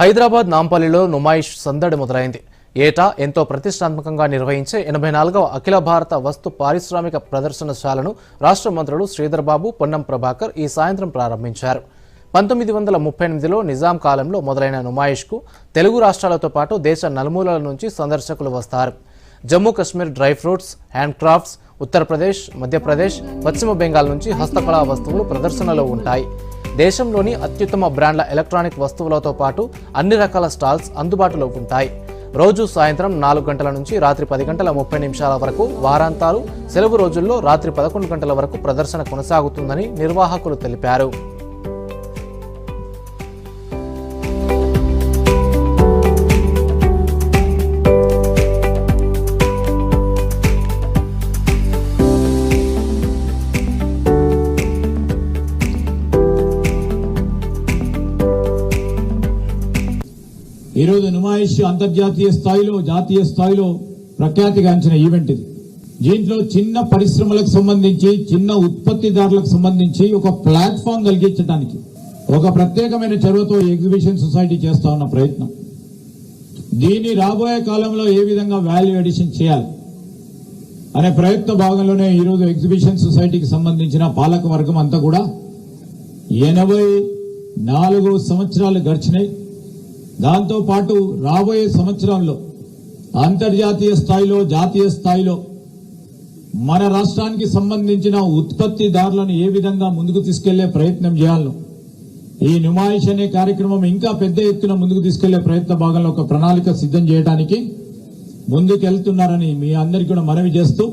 హైదరాబాద్ నాంపల్లిలో నుమాయిష్ సందడి మొదలైంది. ఏటా ఎంతో ప్రతిష్టాత్మకంగా నిర్వహించే ఎనభై నాలుగవ అఖిల భారత వస్తు పారిశ్రామిక ప్రదర్శనశాలను రాష్ట్ర మంత్రులు శ్రీధర్బాబు పొన్నం ప్రభాకర్ ఈ సాయంత్రం ప్రారంభించారు. పంతొమ్మిది వందల ముప్పై ఎనిమిదిలో నిజాం కాలంలో మొదలైన నుమాయిష్కు తెలుగు రాష్ట్రాలతో పాటు దేశ నలుమూలల నుంచి సందర్శకులు వస్తారు. Jammu Kashmir dry fruits hand crafts Uttar Pradesh Madhya Pradesh పశ్చిమ బెంగాల్ నుంచి హస్తకళా వస్తువులు ప్రదర్శనలో ఉంటాయి. దేశంలోని అత్యుత్తమ బ్రాండ్ల ఎలక్ట్రానిక్ వస్తువులతో పాటు అన్ని రకాల స్టాల్స్ అందుబాటులో ఉంటాయి. రోజు సాయంత్రం నాలుగు గంటల నుంచి రాత్రి పది గంటల ముప్పై నిమిషాల వరకు వారాంతాలు సెలవు రోజుల్లో రాత్రి పదకొండు గంటల వరకు ప్రదర్శన కొనసాగుతుందని నిర్వాహకులు తెలిపారు. ఈరోజు నుమాయిష్ అంతర్జాతీయ స్థాయిలో జాతీయ స్థాయిలో ప్రఖ్యాతిగాంచిన ఈవెంట్ ఇది. దీంట్లో చిన్న పరిశ్రమలకు సంబంధించి చిన్న ఉత్పత్తిదారులకు సంబంధించి ఒక ప్లాట్ఫామ్ కలిగించడానికి ఒక ప్రత్యేకమైన చొరవతో ఎగ్జిబిషన్ సొసైటీ చేస్తా ఉన్న ప్రయత్నం. దీన్ని రాబోయే కాలంలో ఏ విధంగా వాల్యూ ఎడిషన్ చేయాలి అనే ప్రయత్న భాగంలోనే ఈరోజు ఎగ్జిబిషన్ సొసైటీకి సంబంధించిన పాలక వర్గం అంతా కూడా ఎనభై నాలుగు సంవత్సరాలు గడిచినాయి. దాంతోపాటు రాబోయే సంవత్సరంలో అంతర్జాతీయ స్థాయిలో జాతీయ స్థాయిలో మన రాష్ట్రానికి సంబంధించిన ఉత్పత్తిదారులను ఏ విధంగా ముందుకు తీసుకెళ్ళే ప్రయత్నం చేయాలను ఈ నుమాయిష్ అనే కార్యక్రమం ఇంకా పెద్ద ఎత్తున ముందుకు తీసుకెళ్ళే ప్రయత్న భాగంలో ఒక ప్రణాళిక సిద్ధం చేయడానికి ముందుకెళ్తున్నారని మీ అందరికీ కూడా మనవి చేస్తూ